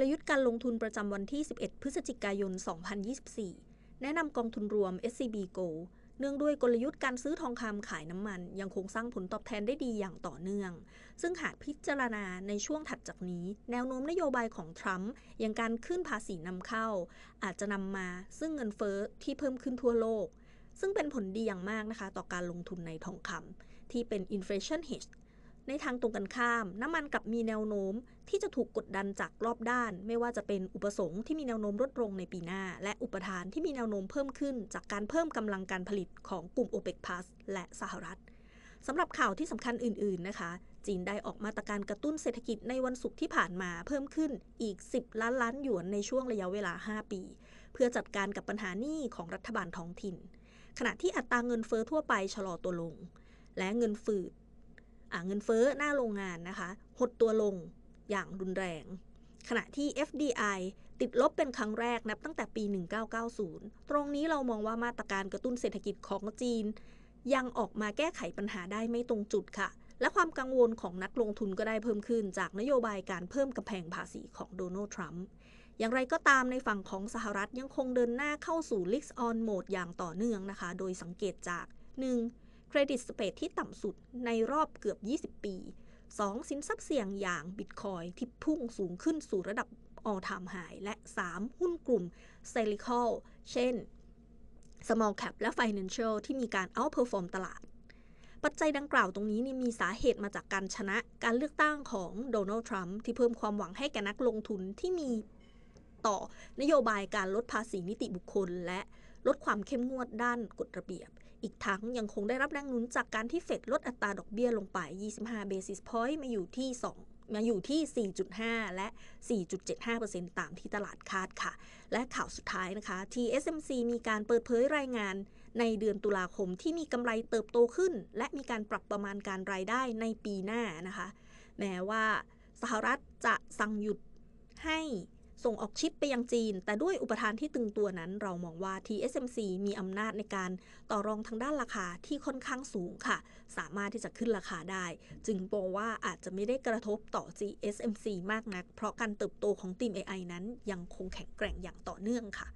ลยุทธ์การลงทุนประจำวันที่ 11 พฤศจิกายน 2024 แนะนำกองทุนรวม SCB GO เนื่องด้วยกลยุทธ์การซื้อทองคำขายน้ำมัน ยังคงสร้างผลตอบแทนได้ดีอย่างต่อเนื่อง ซึ่งหากพิจารณาในช่วงถัดจากนี้ แนวโน้มนโยบายของทรัมป์อย่างการขึ้นภาษีนำเข้า อาจจะนำมาซึ่งเงินเฟ้อที่เพิ่มขึ้นทั่วโลกซึ่งเป็นผลดีอย่างมากนะคะ ต่อการลงทุนในทองคำที่เป็น inflation hedge ในทางตรงกันข้าม น้ำมันกลับมีแนวโน้มที่จะถูกกดดันจากรอบด้าน ไม่ว่าจะเป็นอุปสงค์ที่มีแนวโน้มลดลงในปีหน้า และอุปทานที่มีแนวโน้มเพิ่มขึ้น จากการเพิ่มกำลังการผลิตของกลุ่ม OPEC Plus และสหรัฐสำหรับข่าวที่สำคัญอื่น ๆ นะคะ จีนได้ออกมาตรการกระตุ้นเศรษฐกิจในวันศุกร์ที่ผ่านมาเพิ่มขึ้นอีก 10 ล้านล้านหยวนในช่วงระยะเวลา 5 ปี เพื่อจัดการกับปัญหาหนี้ของรัฐบาลท้องถิ่น ขณะที่อัตราเงินเฟอ้อทั่วไปชะลอตัวลง และเงินฝืด เงินเฟ้อหน้าโรงงานนะคะ หดตัวลงอย่างรุนแรง ขณะที่ FDI ติดลบเป็นครั้งแรกนับตั้งแต่ปี 1990 ตรงนี้เรามองว่ามาตรการกระตุ้นเศรษฐกิจของจีน ยังออกมาแก้ไขปัญหาได้ไม่ตรงจุดค่ะ และความกังวลของนักลงทุนก็ได้เพิ่มขึ้น จากนโยบายการเพิ่มกำแพงภาษีของโดนัลด์ทรัมป์อย่างไรก็ตามในฝั่งของสหรัฐยังคงเดินหน้าเข้าสู่ l i x on mode อย่างต่อเนื่องนะคะ โดยสังเกตจาก 1. เครดิตสเปรดที่ต่ำสุดในรอบเกือบ 20 ปี 2. สินทรัพย์เสี่ยงอย่างบิตคอยที่พุ่งสูงขึ้นสู่ระดับ all time high และ 3. หุ้นกลุ่ม cyclical เช่น small cap และ financial ที่มีการ outperform ตลาด ปัจจัยดังกล่าวตรงนี้นี่มีสาเหตุมาจากการชนะการเลือกตั้งของโดนัลด์ทรัมป์ที่เพิ่มความหวังให้แก่นักลงทุนที่มีต่อนโยบายการลดภาษีนิติบุคคล และลดความเข้มงวดด้านกฎระเบียบ อีกทั้งยังคงได้รับแรงหนุนจากการที่เฟดลดอัตราดอกเบี้ยลงไป 25 basis point มาอยู่ที่ 2มาอยู่ที่ 4.5 และ 4.75%ตามที่ตลาดคาดค่ะ และข่าวสุดท้ายนะคะที่ SMC มีการเปิดเผยรายงานในเดือนตุลาคมที่มีกำไรเติบโตขึ้น และมีการปรับประมาณการรายได้ในปีหน้านะคะ แม้ว่าสหรัฐจะสั่งหยุดให้ ส่งออกชิปไปยังจีน แต่ด้วยอุปทานที่ตึงตัวนั้น เรามองว่า TSMC มีอำนาจในการต่อรองทางด้านราคาที่ค่อนข้างสูงค่ะ สามารถที่จะขึ้นราคาได้ จึงบอกว่าอาจจะไม่ได้กระทบต่อ TSMC มากนัก เพราะการเติบโตของทีม AI นั้นยังคงแข็งแกร่งอย่างต่อเนื่องค่ะ